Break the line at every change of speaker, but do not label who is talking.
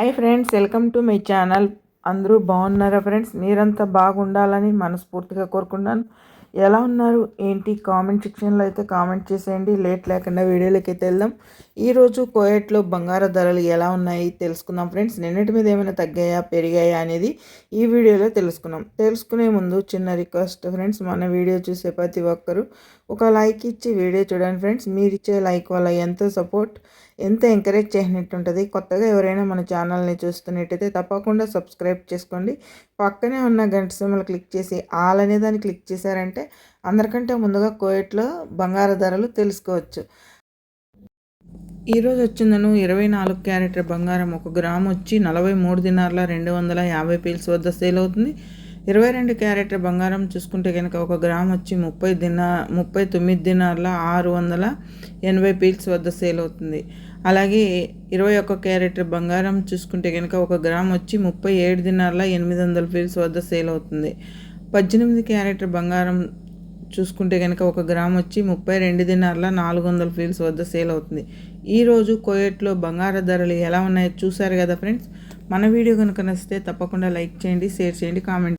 Hi friends welcome to my channel. అందరూ బాగున్నారా friends? మీరంతా బాగుండాలని మనస్ఫూర్తిగా కోరుకున్నాను ఎలా ఉన్నారు? ఏంటి? కామెంట్ సెక్షన్లో అయితే కామెంట్ చేసేయండి. లేట్ లేకుండా వీడియోలోకి అయితే వెళ్దాం ఈరోజు కోయట్లో బంగారు ధరలు ఎలా ఉన్నాయి తెలుసుకుందాం ఫ్రెండ్స్. నిన్నటి మీద ఏమైనా తగ్గాయా? పెరిగాయా? అనేది ఈ వీడియోలో తెలుసుకున్నాం. తెలుసుకునే ముందు చిన్న రిక్వెస్ట్ ఫ్రెండ్స్. మన వీడియో చూసే ప్రతి ఒక్కరూ ఒక లైక్ ఇచ్చి వీడియో చూడండి ఫ్రెండ్స్. మీరు ఇచ్చే లైక్ వల్ల ఎంతో సపోర్ట్ ఎంత ఎంకరేజ్ చేసినట్టు ఉంటుంది. కొత్తగా ఎవరైనా మన ఛానల్ని చూస్తున్నట్టయితే తప్పకుండా సబ్స్క్రైబ్ చేసుకోండి. పక్కనే ఉన్న గంట సిమ్మలు క్లిక్ చేసి ఆల్ అనే దాన్ని క్లిక్ చేశారంటే అందరికంటే ముందుగా కోయట్లో బంగారు ధరలు తెలుసుకోవచ్చు. ఈరోజు వచ్చిందను ఇరవై నాలుగు క్యారెట్ బంగారం. ఒక గ్రామ్ వచ్చి నలభై మూడు దినార్ల రెండు వందల యాభై పీల్స్ వద్ద సేల్ అవుతుంది. ఇరవై రెండు క్యారెట్ బంగారం చూసుకుంటే కనుక ఒక గ్రామ్ వచ్చి ముప్పై దిన ముప్పై తొమ్మిది దినార్ల ఆరు వందల ఎనభై పీల్స్ వద్ద సేల్ అవుతుంది. అలాగే ఇరవై ఒక్క క్యారెట్ బంగారం చూసుకుంటే కనుక ఒక గ్రామ్ వచ్చి ముప్పై ఏడు దినార్ల ఎనిమిది వందల పీల్స్ వద్ద సేల్ అవుతుంది. పద్దెనిమిది క్యారెట్ బంగారం చూసుకుంటే కనుక ఒక గ్రామ్ వచ్చి ముప్పై రెండు దినార్ల నాలుగు వందల ఫీల్స్ వద్ద సేల్ అవుతుంది. ఈరోజు కోయట్లో బంగారు ధరలు ఎలా ఉన్నాయో చూసారు కదా ఫ్రెండ్స్? మన వీడియో కనుక నచ్చితే తప్పకుండా లైక్ చేయండి షేర్ చేయండి కామెంట్